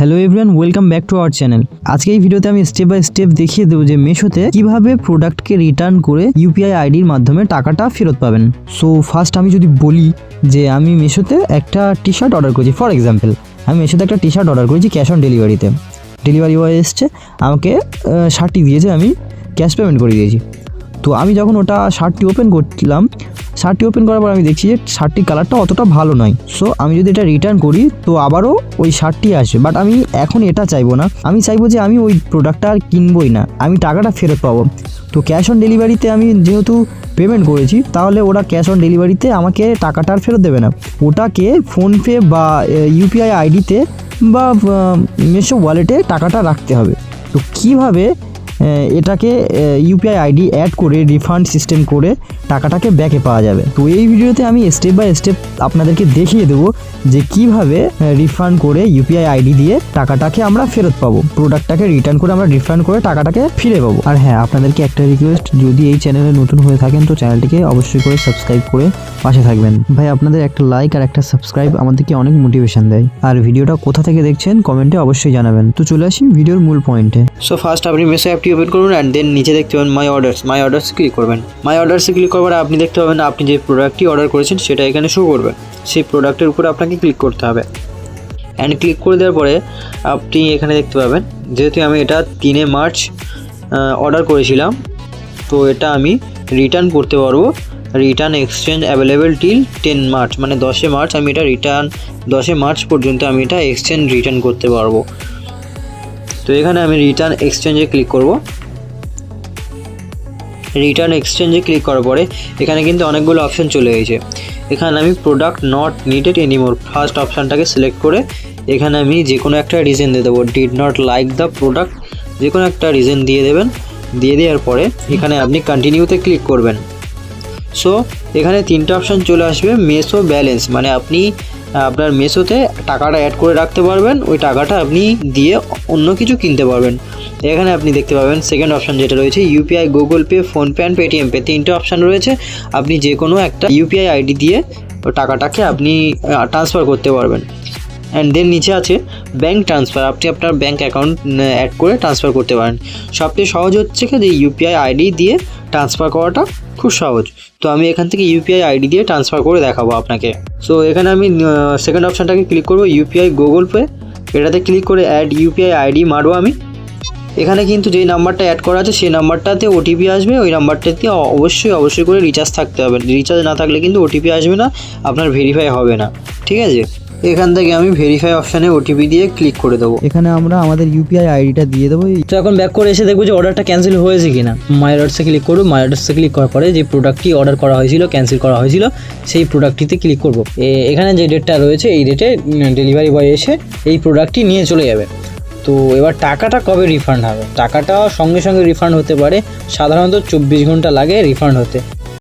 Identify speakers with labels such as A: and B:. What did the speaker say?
A: Hello everyone welcome back to our channel আজকে এই ভিডিওতে আমি স্টেপ বাই স্টেপ দেখিয়ে দেবো যে মেশোতে কীভাবে প্রোডাক্টকে রিটার্ন করে ইউপিআই আইডির মাধ্যমে টাকাটা ফেরত পাবেন। সো ফার্স্ট আমি যদি বলি যে আমি মেশোতে একটা টি শার্ট অর্ডার করেছি ফর এক্সাম্পল আমি মেশোতে একটা টি শার্ট অর্ডার করেছি ক্যাশ অন ডেলিভারিতে ডেলিভারি বয় এসছে, আমাকে শার্টটি দিয়েছে, আমি ক্যাশ পেমেন্ট করে দিয়েছি। তো আমি যখন ওটা শার্টটি ওপেন করছিলাম শার্টটি ওপেন করার পর আমি দেখছি যে শার্টটির কালারটা অতটা ভালো নয়। সো আমি যদি এটা রিটার্ন করি, তো আবারও ওই শার্টটি আসবে। বাট আমি এখন এটা চাইব না। আমি চাইব যে আমি ওই প্রোডাক্টটা আর কিনবই না। আমি টাকাটা ফেরত পাবো। তো ক্যাশ অন ডেলিভারিতে আমি যেহেতু পেমেন্ট করেছি, তাহলে ওরা ক্যাশ অন ডেলিভারিতে আমাকে টাকাটা আর ফেরত দেবে না। ওটাকে ফোনপে বা ইউপিআই আইডিতে বা মেশো ওয়ালেটে টাকাটা রাখতে হবে। তো কীভাবে এটাকে ইউপিআই আইডি অ্যাড করে রিফান্ড সিস্টেম করে টাকাটাকে ব্যাকে পাওয়া যাবে। তো এই ভিডিওতে আমি স্টেপ বাই স্টেপ আপনাদেরকে দেখিয়ে দেবো যে কীভাবে রিফান্ড করে ইউপিআই আইডি দিয়ে টাকাটাকে আমরা ফেরত পাবো। প্রোডাক্টটাকে রিটার্ন করে আমরা রিফান্ড করে টাকাটাকে ফিরে পাবো। আর হ্যাঁ আপনাদেরকে একটা রিকোয়েস্ট যদি এই চ্যানেলে নতুন হয়ে থাকেন, তো চ্যানেলটিকে অবশ্যই করে সাবস্ক্রাইব করে পাশে থাকবেন। ভাই, আপনাদের একটা লাইক আর একটা সাবস্ক্রাইব আমাদেরকে অনেক মোটিভেশন দেয়। আর ভিডিওটা কোথা থেকে দেখছেন কমেন্টে অবশ্যই জানাবেন। তো চলে আসি ভিডিওর মূল পয়েন্টে
B: সো ফার্স্ট আপনি মেসো অ্যাপটি ওপেন করুন অ্যান্ড দেন নিচে দেখতে পাবেন মাই অর্ডার্স মাই অর্ডার্সে ক্লিক করবেন। মাই অর্ডার্সে ক্লিক করবার আপনি দেখতে পাবেন আপনি যে প্রোডাক্টটি অর্ডার করেছেন, সেটা এখানে শো করবে। সেই প্রোডাক্টের উপরে আপনাকে ক্লিক করতে হবে। অ্যান্ড ক্লিক করে দেওয়ার পরে আপনি এখানে দেখতে পাবেন, যেহেতু আমি এটা তিনে মার্চ অর্ডার করেছিলাম, তো এটা আমি রিটার্ন করতে পারব। Return exchange available till ten March মানে দশে মার্চ আমি এটা রিটার্ন দশে মার্চ পর্যন্ত আমি এটা এক্সচেঞ্জ রিটার্ন করতে পারব। তো এখানে আমি রিটার্ন এক্সচেঞ্জে ক্লিক করব। রিটার্ন এক্সচেঞ্জে ক্লিক করার পরে এখানে কিন্তু অনেকগুলো অপশন চলে গেছে এখানে আমি product not needed anymore first অপশানটাকে select করে এখানে আমি যে কোনো একটা রিজন দিয়ে দেবো। Did not like the product যে কোনো একটা রিজন দিয়ে দেবেন। দিয়ে দেওয়ার পরে এখানে আপনি কন্টিনিউতে ক্লিক করবেন। সো এখানে তিনটা অপশান চলে আসবে। মেসো ব্যালেন্স মানে আপনি আপনার মেসোতে টাকাটা অ্যাড করে রাখতে পারবেন। ওই টাকাটা আপনি দিয়ে অন্য কিছু কিনতে পারবেন। এখানে আপনি দেখতে পাবেন সেকেন্ড অপশান যেটা রয়েছে UPI Google Pay PhonePe and Paytm pay তিনটে অপশান রয়েছে। আপনি যে কোনো একটা ইউপিআই আইডি দিয়ে টাকাটাকে আপনি ট্রান্সফার করতে পারবেন। অ্যান্ড দেন নিচে আছে ব্যাঙ্ক ট্রান্সফার আপনি আপনার ব্যাঙ্ক অ্যাকাউন্ট অ্যাড করে ট্রান্সফার করতে পারেন। সবচেয়ে সহজ হচ্ছে কি? যে ইউপিআই আইডি দিয়ে ট্রান্সফার করাটা খুব সহজ। তো আমি এখান থেকে ইউপিআই আইডি দিয়ে ট্রান্সফার করে দেখাবো আপনাকে। সো এখানে আমি সেকেন্ড অপশানটাকে ক্লিক করব ইউপিআই গুগল পে এটাতে ক্লিক করে অ্যাড ইউপিআই আইডি মারবো আমি। এখানে কিন্তু যেই নাম্বারটা অ্যাড করা আছে, সেই নাম্বারটাতে ওটিপি আসবে। ওই নাম্বারটাতে অবশ্যই অবশ্যই করে রিচার্জ থাকতে হবে। রিচার্জ না থাকলে কিন্তু ওটিপি আসবে না, আপনার ভেরিফাই হবে না। ঠিক আছে? এখান থেকে আমি ভেরিফাই অপশানে ওটিপি দিয়ে ক্লিক করে দেবো।
A: এখানে আমরা আমাদের ইউপিআই আইডিটা দিয়ে দেবো।
B: তো এখন ব্যাক করে এসে দেখব যে অর্ডারটা ক্যান্সেল হয়েছে কিনা। মাই অর্ডার্সে ক্লিক করব মাই অর্ডার্সে ক্লিক করার পরে যে প্রোডাক্টটি অর্ডার করা হয়েছিল ক্যান্সেল করা হয়েছিল সেই প্রোডাক্টটিতে ক্লিক করব। এখানে যে ডেটটা রয়েছে এই ডেটে ডেলিভারি বয় এসে এই প্রোডাক্টটি নিয়ে চলে যাবে। তো এবার টাকাটা কবে রিফান্ড হবে? টাকাটা সঙ্গে সঙ্গে রিফান্ড হতে পারে সাধারণত চব্বিশ ঘণ্টা লাগে রিফান্ড হতে।